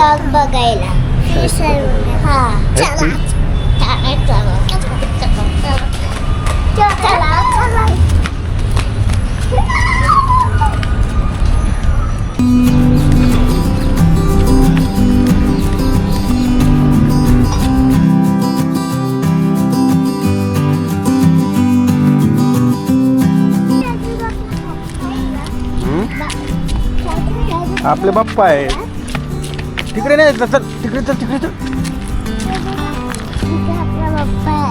आहेत का बघायला. हा चला चला. चला चला. चला आपले बाप्पा आहे तिकडे नाही चल तिकडे चल तिकडे चल तिथे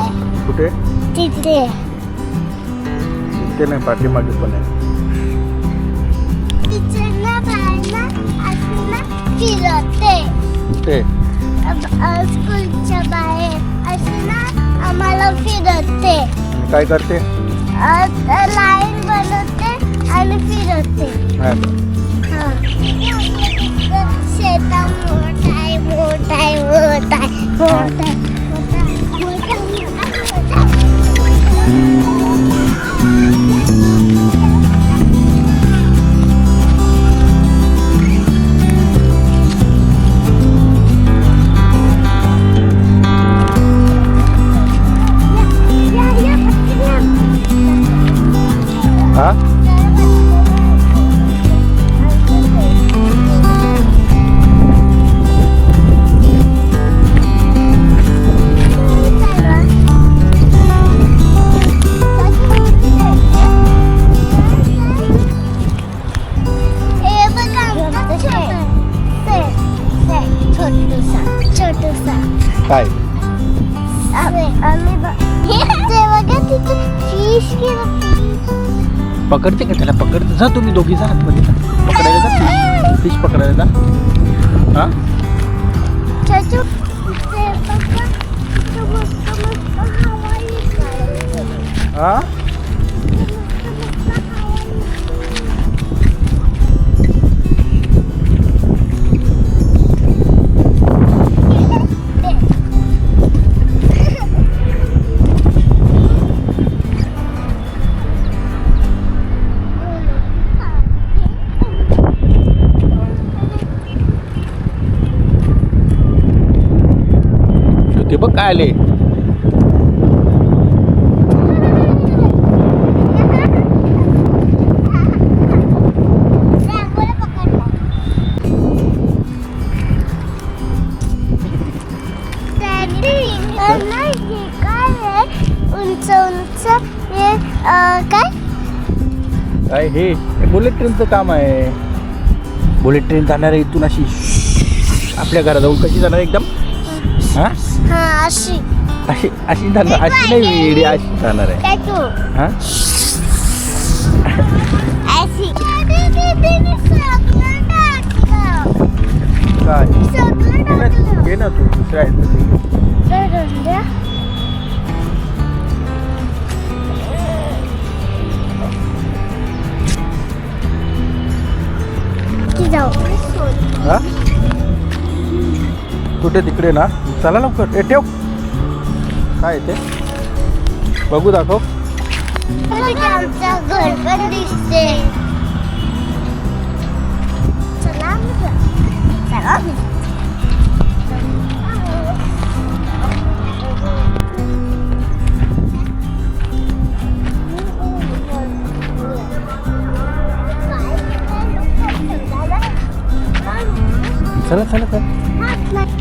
कुठे? तिथे. ते नाही पाठीमागे पण आहे. तिथे ना बाहेर ना असं ना स्कूलच्या आम्हाला फिरवते. काय करते? लाईन बनवते आणि फिरवते. हा. हा. more time, more time, more time, more time. पकडते का त्याला? पकडते. जा तुम्ही दोघी जा आतमध्ये. जा. पकडायला जा. फिश पकडायला जा. हा. हा? बघ काय आले. हे? काय हे बुलेट ट्रेनचं काम आहे. बुलेट ट्रेन जाणार आहे इथून अशी आपल्या घराजवळ कशी जाणार एकदम? हा? हा अशी. अशी अशी जाणार अशी नाही वेडी अशी जाणार आहे. काय तू? हा? अशी. काय? घे ना तू दुसऱ्या आहेत तिकडे ना. चला लवकर. ए ठेव. काय ते? बघू दाखव. आमचं घर पण दिसते. चला चला. चला चला चला.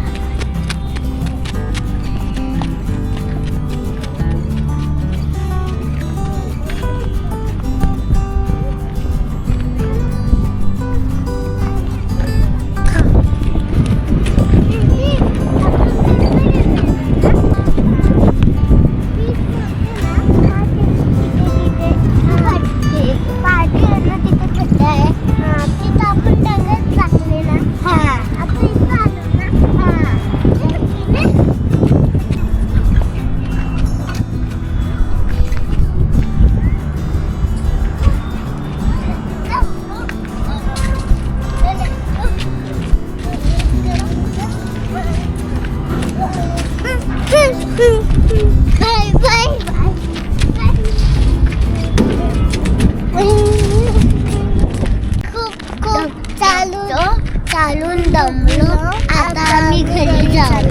चालून दमलो. आता आम्ही घरी जाऊ.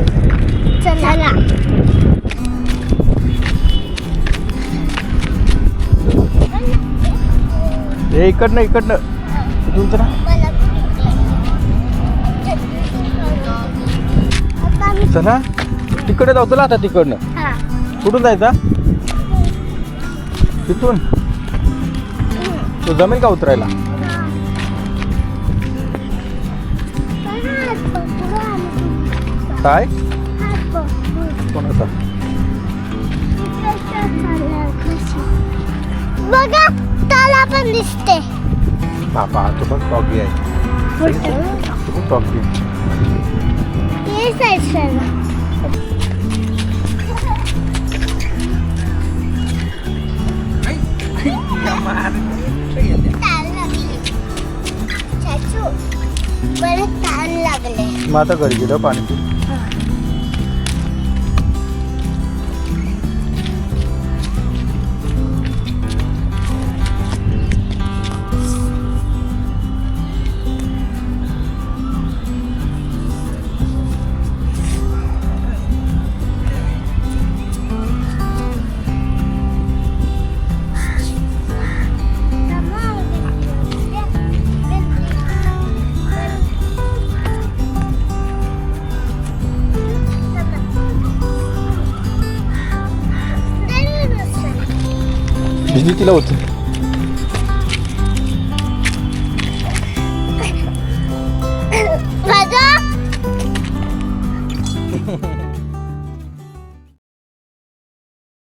चला. हे इकडनं इकडनं. इथून आम्ही चला. तिकडे जाऊ चला आता तिकडनं. कुठून जायचा? तिथून. तो जमेल का उतरायला? काय कोणाचा बघा त्याला पण दिसते बाबा तो पण टॉगी आहे तो पण टॉगी ये साईड सरला ताण लागली चाचू मला ताण लागले मग आता घरी गेलं पाणी पी. तिला होती